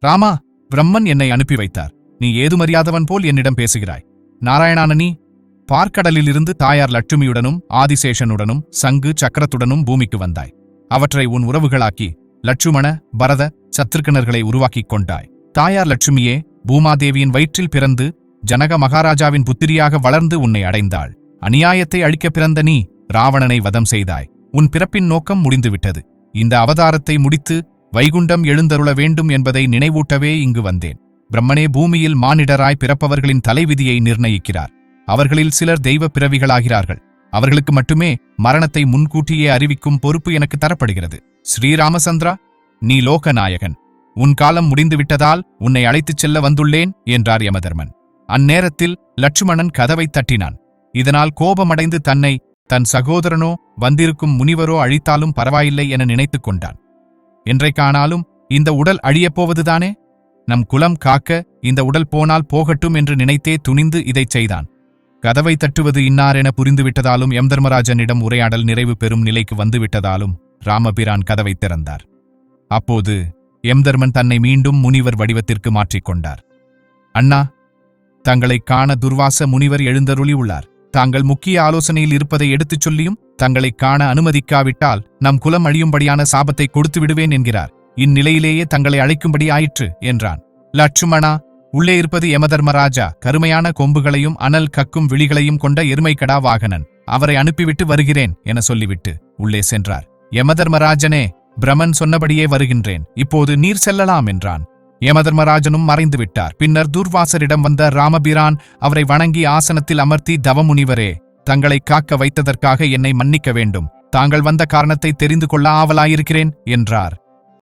ராமா பிரம்மன் என்னை அனுப்பி வைத்தார். நீ ஏதுமறியாதவன் போல் என்னிடம் பேசுகிறாய்? நாராயணான நீ பார்க்கடலிலிருந்து தாயார் லட்சுமியுடனும் ஆதிசேஷனுடனும் சங்கு சக்கரத்துடனும் பூமிக்கு வந்தாய். அவற்றை உன் உறவுகளாக்கி லட்சுமண பரத சத்ருக்கணர்களை உருவாக்கிக் கொண்டாய். தாயார் லட்சுமியே பூமாதேவியின் வயிற்றில் பிறந்து ஜனக மகாராஜாவின் புத்திரியாக வளர்ந்து உன்னை அடைந்தாள். அநியாயத்தை அழிக்கப் பிறந்த நீ ராவணனை வதம் செய்தாய். உன் பிறப்பின் நோக்கம் முடிந்துவிட்டது. இந்த அவதாரத்தை முடித்து வைகுண்டம் எழுந்தருள வேண்டும் என்பதை நினைவூட்டவே இங்கு வந்தேன். பிரம்மனே பூமியில் மானிடராய் பிறப்பவர்களின் தலைவிதியை நிர்ணயிக்கிறார். அவர்களில் சிலர் தெய்வ பிறவிகளாகிறார்கள். அவர்களுக்கு மட்டுமே மரணத்தை முன்கூட்டியே அறிவிக்கும் பொறுப்பு எனக்கு தரப்படுகிறது. ஸ்ரீராமசந்திரா நீ லோகநாயகன். உன் காலம் முடிந்துவிட்டதால் உன்னை அழைத்துச் செல்ல வந்துள்ளேன் என்றார் யமதர்மன். அந்நேரத்தில் லட்சுமணன் கதவைத் தட்டினான். இதனால் கோபமடைந்து தன்னை தன் சகோதரனோ வந்திருக்கும் முனிவரோ அழித்தாலும் பரவாயில்லை என நினைத்துக் கொண்டான். என்றைக்கானாலும் இந்த உடல் அழியப் போவதுதானே? நம் குலம் காக்க இந்த உடல் போனால் போகட்டும் என்று நினைத்தே துணிந்து இதைச் செய்தான். கதவை தட்டுவது இன்னாரென புரிந்துவிட்டதாலும் எம் தர்மராஜனிடம் உரையாடல் நிறைவு பெறும் நிலைக்கு வந்துவிட்டதாலும் ராமபிரான் கதவைத் திறந்தார். அப்போது எம் தர்மன் தன்னை மீண்டும் முனிவர் வடிவத்திற்கு மாற்றிக்கொண்டார் அண்ணா தங்களைக் காண துர்வாச முனிவர் எழுந்தருளி உள்ளார். தாங்கள் முக்கிய ஆலோசனையில் இருப்பதை எடுத்துச் சொல்லியும் தங்களைக் காண அனுமதிக்காவிட்டால் நம் குலம் அழியும்படியான சாபத்தை கொடுத்து விடுவேன் என்கிறார். இந்நிலையிலேயே தங்களை அழைக்கும்படி ஆயிற்று என்றான். லட்சுமணா உள்ளே இருப்பது யமதர்மராஜா. கருமையான கொம்புகளையும் அனல் கக்கும் விழிகளையும் கொண்ட எருமைக்கடா வாகனன். அவரை அனுப்பிவிட்டு வருகிறேன் என சொல்லிவிட்டு உள்ளே சென்றார். யமதர்மராஜனே பிரமன் சொன்னபடியே வருகின்றேன். இப்போது நீர் செல்லலாம் என்றான். யமதர்மராஜனும் மறைந்துவிட்டார் பின்னர் துர்வாசரிடம் வந்த ராமபிரான் அவரை வணங்கி ஆசனத்தில் அமர்த்தி தவமுனிவரே தங்களை காக்க வைத்ததற்காக என்னை மன்னிக்க வேண்டும். தாங்கள் வந்த காரணத்தை தெரிந்து கொள்ள ஆவலாயிருக்கிறேன் என்றார்.